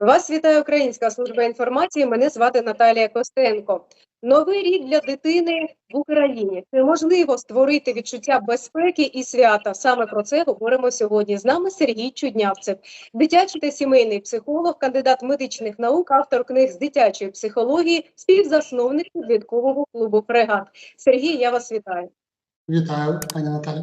Вас вітає Українська служба інформації. Мене звати Наталія Костенко. Новий рік для дитини в Україні. Чи можливо створити відчуття безпеки і свята? Саме про це говоримо сьогодні. З нами Сергій Чуднявцев, дитячий та сімейний психолог, кандидат медичних наук, автор книг з дитячої психології, співзасновник підліткового клубу Фрегат. Сергій, я вас вітаю. Вітаю, пані Наталі.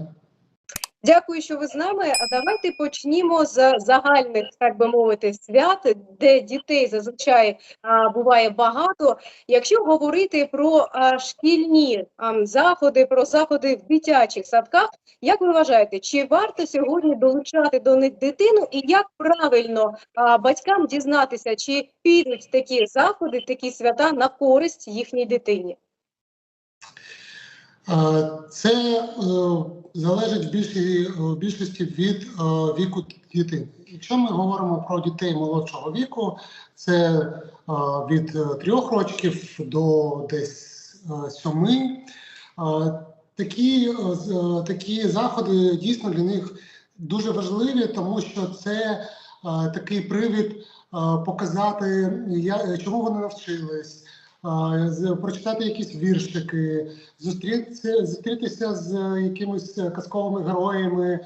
Дякую, що ви з нами. А давайте почнімо з загальних, так би мовити, свят, де дітей зазвичай а, буває багато. Якщо говорити про а, шкільні а, заходи, про заходи в дитячих садках, як ви вважаєте, чи варто сьогодні долучати до них дитину, і як правильно а, батькам дізнатися, чи підуть такі заходи, такі свята на користь їхній дитині? Це е, залежить в більшій- в більшості від е, віку дитини. Якщо ми говоримо про дітей молодшого віку, це е, від трьох років до десь сьоми. Такі, такі заходи дійсно для них дуже важливі, тому що це такий привід показати, чому вони навчились. Прочитати якісь віршики, зустрітися, зустрітися з якимись казковими героями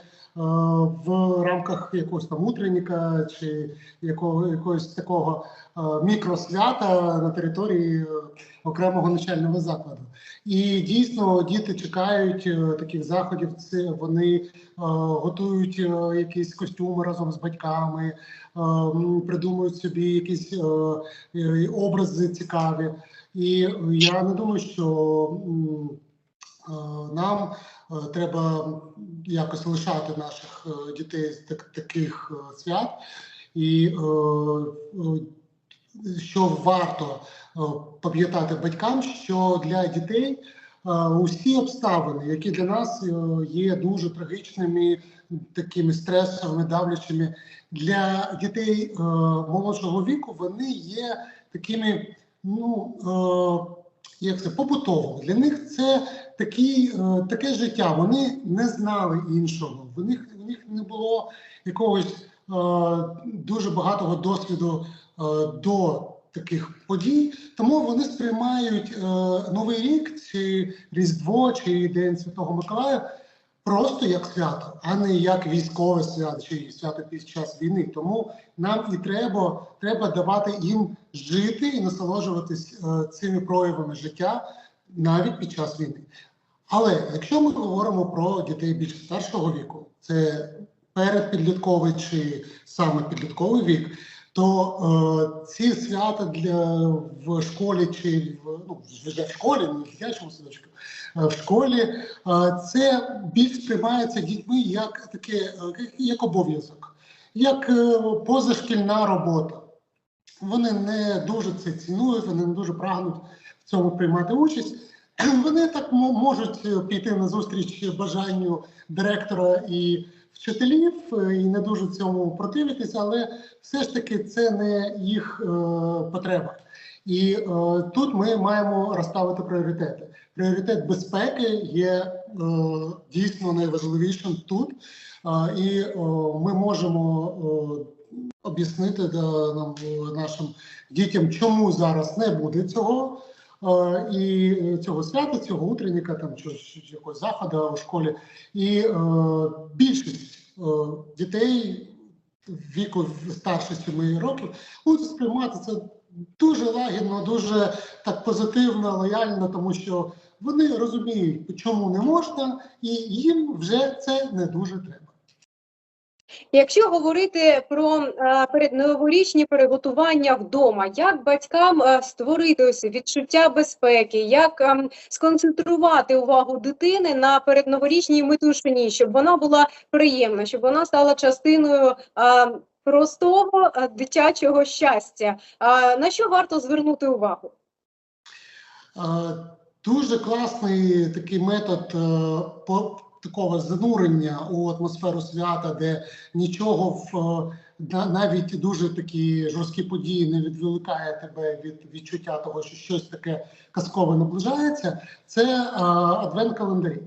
в рамках якогось там утренніка чи якого, якогось такого е, мікросвята на території е, окремого навчального закладу. І дійсно діти чекають е, таких заходів. Це вони е, готують е, якісь костюми разом з батьками, е, придумують собі якісь е, е, образи цікаві. І я не думаю, що е, нам е, треба якось лишати наших е, дітей з так, таких е, свят, і е, е, що варто е, пам'ятати батькам, що для дітей е, усі обставини, які для нас е, є дуже трагічними, такими стресовими, давлячими, для дітей е, молодшого віку вони є такими, ну е, як це побутовими. Для них це такий, е, таке життя. Вони не знали іншого. В них, в них не було якогось е, дуже багатого досвіду е, до таких подій, тому вони сприймають Новий рік, чи Різдво, чи День Святого Миколая просто як свято, а не як військове свято чи свято під час війни. Тому нам і треба, треба давати їм жити і насолоджуватись е, цими проявами життя навіть під час війни. Але якщо ми говоримо про дітей більш старшого віку, це передпідлітковий чи саме підлітковий вік, то е, ці свята для в школі чи в ну в школі, не в дитячому садочку, в школі е, це більш сприймається дітьми як таке, е, як обов'язок, як е, позашкільна робота. Вони не дуже це цінують, вони не дуже прагнуть в цьому приймати участь. Вони так мо- можуть е, піти на зустріч бажанню директора і вчителів е, і не дуже цьому противитися, але все ж таки це не їх е, потреба. І е, тут ми маємо розставити пріоритети. Пріоритет безпеки є е, дійсно найважливішим тут, Е, і е, ми можемо е, об'яснити да, нам, нашим дітям, чому зараз не буде цього. Е, І цього свята, цього утренніка, там чи якогось заходу у школі, і е, більшість е, дітей віку старше 7 років будуть сприймати це дуже лагідно, дуже так позитивно, лояльно, тому що вони розуміють, чому не можна, і їм вже це не дуже треба. Якщо говорити про е, передноворічні приготування вдома, як батькам е, створити ось відчуття безпеки, як ем, сконцентрувати увагу дитини на передноворічній метушині, щоб вона була приємна, щоб вона стала частиною е, простого дитячого щастя. На що варто звернути увагу? Дуже класний такий метод такого занурення у атмосферу свята, де нічого в е, навіть дуже такі жорсткі події не відволікає тебе від відчуття того, що щось таке казкове наближається. Це е, адвент календарі.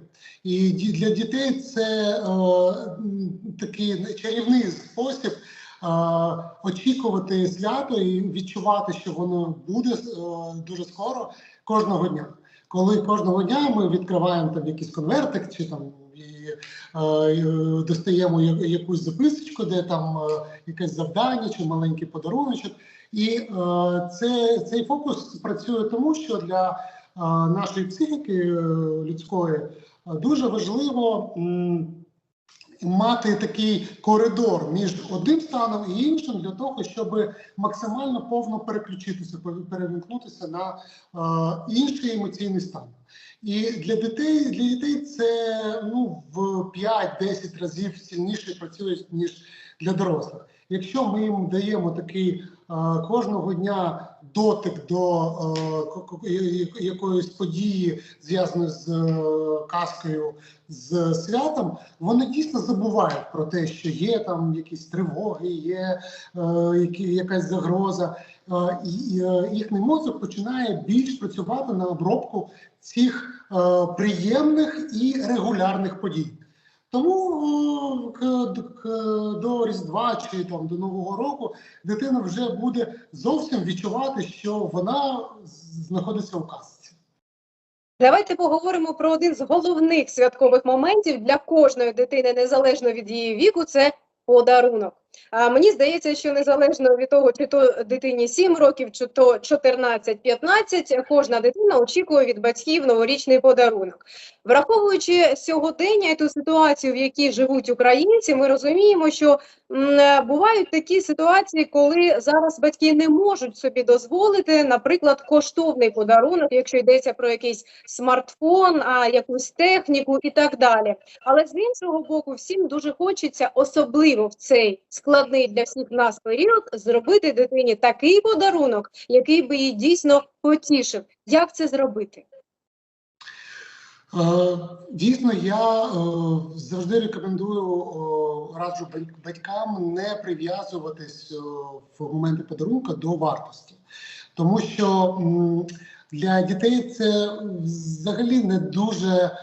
І для дітей це е, такий чарівний спосіб очікувати свято і відчувати, що воно буде е, дуже скоро кожного дня. Коли кожного дня ми відкриваємо там якийсь конвертик чи там е, достаємо якусь записочку, де там е, якесь завдання чи маленький подаруночок. І е, це, цей фокус працює тому, що для нашої психіки людської дуже важливо мати такий коридор між одним станом і іншим для того, щоб максимально повно переключитися, пер- перемкнутися на інший емоційний стан. І для дітей для дітей це ну в 5-10 разів сильніше працює ніж для дорослих. Якщо ми їм даємо такий е, кожного дня дотик до е, якоїсь події, зв'язаної з е, казкою, з святом, вони дійсно забувають про те, що є там якісь тривоги, є якась загроза. І їхній мозок починає більш працювати на обробку цих приємних і регулярних подій. Тому е, к, до Різдва чи там до Нового року дитина вже буде зовсім відчувати, що вона знаходиться у казці. Давайте поговоримо про один з головних святкових моментів для кожної дитини, незалежно від її віку, це подарунок. А мені здається, що незалежно від того, чи то дитині 7 років, чи то 14-15, кожна дитина очікує від батьків новорічний подарунок. Враховуючи сьогодення і ту ситуацію, в якій живуть українці, ми розуміємо, що бувають такі ситуації, коли зараз батьки не можуть собі дозволити, наприклад, коштовний подарунок, якщо йдеться про якийсь смартфон, а якусь техніку і так далі. Але з іншого боку, всім дуже хочеться, особливо в цей складний для всіх нас період, зробити дитині такий подарунок, який би її дійсно потішив. Як це зробити? Е, Дійсно, я е, завжди рекомендую, е, раджу батькам не прив'язуватись в моменти подарунка до вартості, тому що для дітей це взагалі не дуже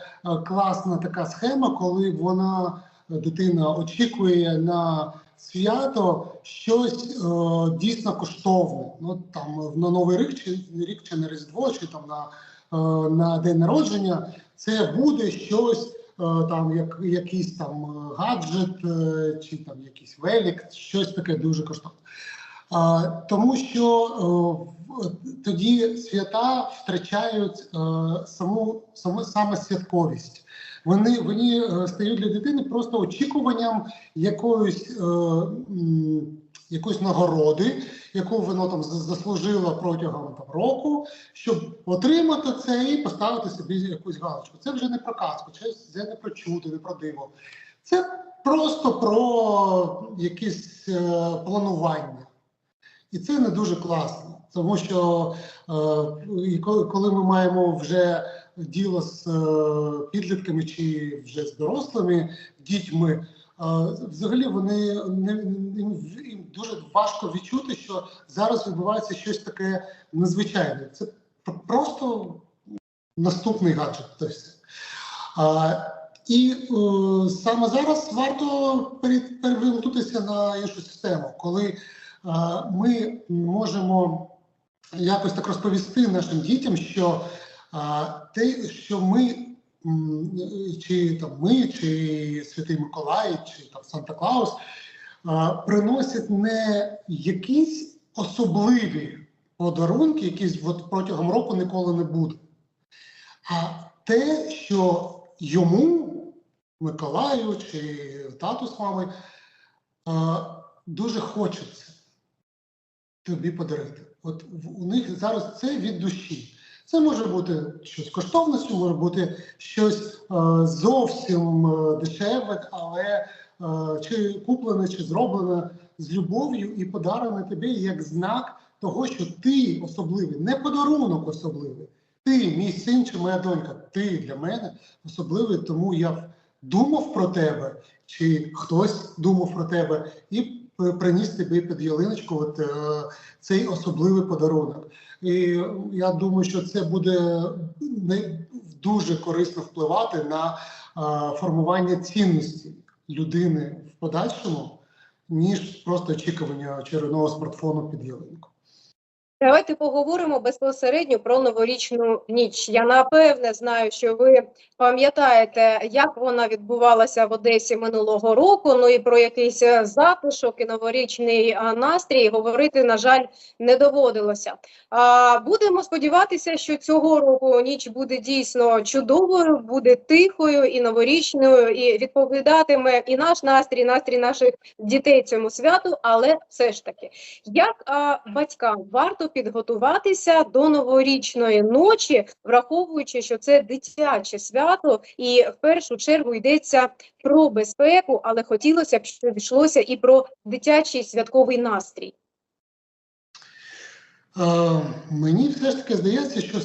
класна така схема, коли вона дитина очікує на свято щось дійсно коштовне. Ну там на новий рік чи рік чи на різдво, чи там на, на день народження. Це буде щось е, там, як якийсь там е, гаджет, е, чи там якийсь велик, щось таке дуже коштовне. А, тому що в- тоді свята втрачають е, саму, саму саме святковість. Вони, вони стають для дитини просто очікуванням якоїсь, м, якоїсь нагороди, яку воно там за- заслужило протягом там, року, щоб отримати це і поставити собі якусь галочку. Це вже не про казку, це, не про чудо, не про диво. Це просто про якесь е, планування. І це не дуже класно, тому що е, коли, ми маємо вже діло з е, підлітками чи вже з дорослими дітьми, взагалі вони не, їм, дуже важко відчути, що зараз відбувається щось таке незвичайне. Це просто наступний гаджет. Все. А, і е, саме зараз варто перевернутися на іншу систему, коли е, ми можемо якось так розповісти нашим дітям, що е, те, що ми, чи там ми, чи Святий Миколай, чи там Санта Клаус, приносять не якісь особливі подарунки, які от протягом року ніколи не будуть, а те, що йому, Миколаю чи тату з е, дуже хочеться тобі подарити. От у них зараз це від душі. Це може бути щось коштовності, може бути щось е, зовсім е, дешеве, але е, чи куплене, чи зроблене з любов'ю і подарене тобі як знак того, що ти особливий, не подарунок особливий. Ти, мій син чи моя донька, ти для мене особливий, тому я думав про тебе, чи хтось думав про тебе, і приніс тобі під ялиночку от, е, цей особливий подарунок. І я думаю, що це буде не дуже корисно впливати на е, формування цінності людини в подальшому. ніж просто очікування червоного смартфону під ялинку. Давайте поговоримо безпосередньо про новорічну ніч. Я напевне знаю, що ви пам'ятаєте, як вона відбувалася в Одесі минулого року. Ну і про якийсь е, затишок і новорічний настрій говорити, на жаль, не доводилося. А будемо сподіватися, що цього року ніч буде дійсно чудовою, буде тихою і новорічною, і відповідатиме і наш настрій, настрій наших дітей цьому святу. Але все ж таки, як а, батькам варто підготуватися до новорічної ночі, враховуючи, що це дитяче свято, і в першу чергу йдеться про безпеку, але хотілося б, щоб йшлося і про дитячий святковий настрій. Мені все ж таки здається, що е,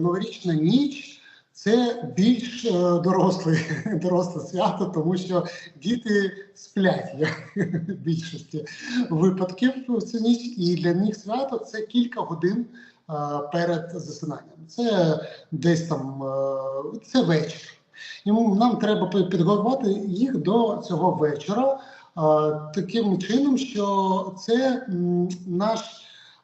новорічна ніч це більш е, доросле, доросле свято, тому що діти сплять в більшості випадків в цю ніч, і для них свято це кілька годин е, перед засинанням. Це десь там е, це вечір. І нам треба підготувати їх до цього вечора е, таким чином, що це м, наш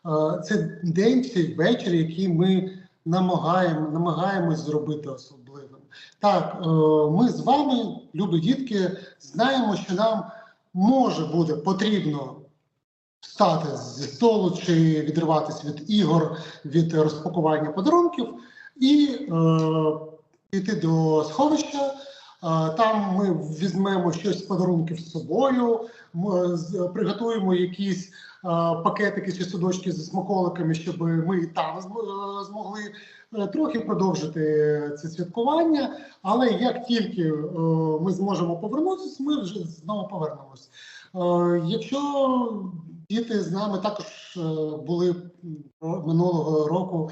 е, це день чи вечір, який ми намагаємо, намагаємось зробити особливим. Так, е, ми з вами, любі дітки, знаємо, що нам може буде потрібно встати зі столу чи відриватися від ігор, від розпакування подарунків і е, піти до сховища. Там ми візьмемо щось з подарунків з собою, приготуємо якісь пакетики чи судочки зі смаколиками, щоб ми і там е, змогли е, трохи продовжити це святкування. Але як тільки е, ми зможемо повернутися, ми вже знову повернемось. Якщо діти з нами також були минулого року,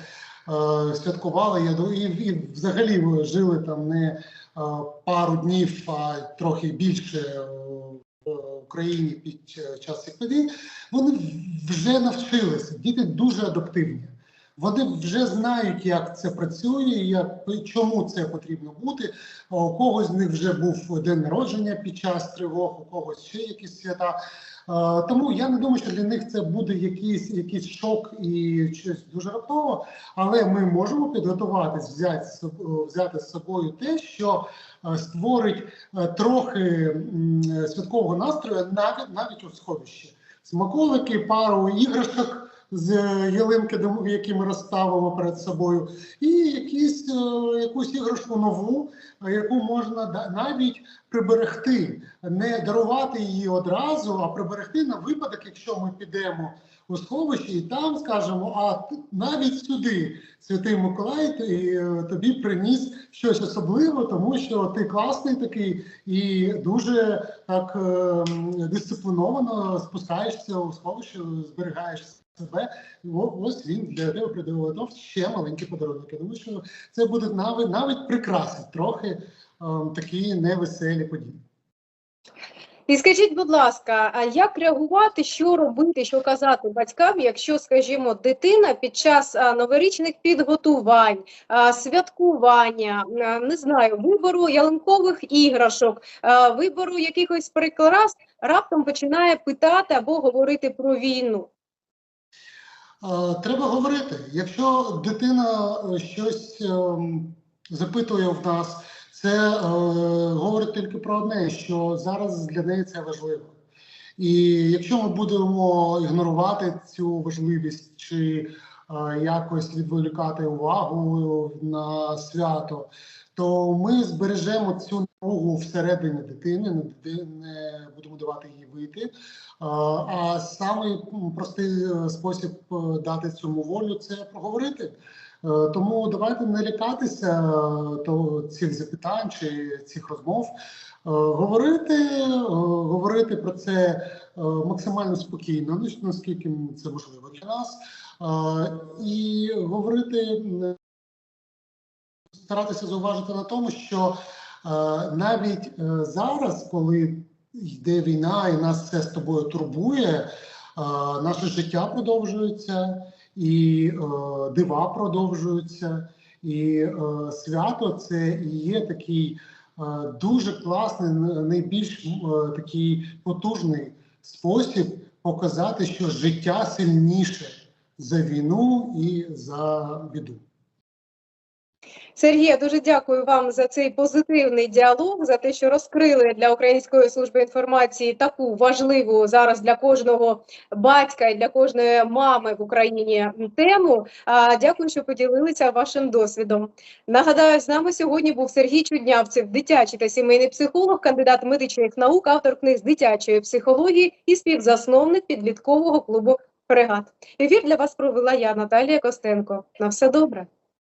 святкували я і, і взагалі жили там не пару днів, а трохи більше е, в Україні під е, час епідемії, вони вже навчилися. Діти дуже адаптивні. Вони вже знають, як це працює, як чому це потрібно бути. У когось з них вже був день народження під час тривог, у когось ще якісь свята. Тому я не думаю, що для них це буде якийсь, якийсь шок і щось дуже раптово. Але ми можемо підготуватись, взяти, взяти з собою те, що е, створить е, трохи е, святкового настрою навіть навіть у сховищі. Смаколики, пару іграшок з ялинки, які ми розставимо перед собою, і якісь, е, якусь іграшку нову, яку можна навіть приберегти, не дарувати її одразу, а приберегти на випадок, якщо ми підемо у сховище і там скажемо, а навіть сюди святий Миколай е, тобі приніс щось особливе, тому що ти класний такий і дуже так е, дисципліновано спускаєшся у сховище, зберігаєш себе. Ось він для тебе придивив ще маленькі подарунки. Тому що це буде навіть навіть прикрасить трохи е, такі невеселі події. І скажіть, будь ласка, а як реагувати, що робити, що казати батькам, якщо, скажімо, дитина під час новорічних підготувань, святкування, не знаю, вибору ялинкових іграшок, вибору якихось прикрас, раптом починає питати або говорити про війну? Треба говорити. Якщо дитина е, щось ем, запитує в нас, це е, говорить тільки про одне, що зараз для неї це важливо. І якщо ми будемо ігнорувати цю важливість чи е, якось відволікати увагу на свято, то ми збережемо цю напругу всередині дитини, не, ди- не будемо давати їй вийти. А, А самий простий е, спосіб е, дати цьому волю це проговорити. Е, Тому давайте не лякатися цих запитань чи цих розмов. Говорити, говорити про це максимально спокійно, наскільки це можливо для нас, і говорити старатися зауважити на тому, що е, навіть е, зараз, коли йде війна, і нас це з тобою турбує, е, наше життя продовжується, і е, дива продовжуються, і е, свято це і є такий е, дуже класний, найбільш е, такий потужний спосіб показати, що життя сильніше за війну і за біду. Сергія, дуже дякую вам за цей позитивний діалог, за те, що розкрили для Української служби інформації таку важливу зараз для кожного батька і для кожної мами в Україні тему. Дякую, що поділилися вашим досвідом. Нагадаю, з нами сьогодні був Сергій Чуднявцев, дитячий та сімейний психолог, кандидат медичних наук, автор книг з дитячої психології і співзасновник підліткового клубу Фрегат. Ефір для вас провела я, Наталія Костенко. На все добре.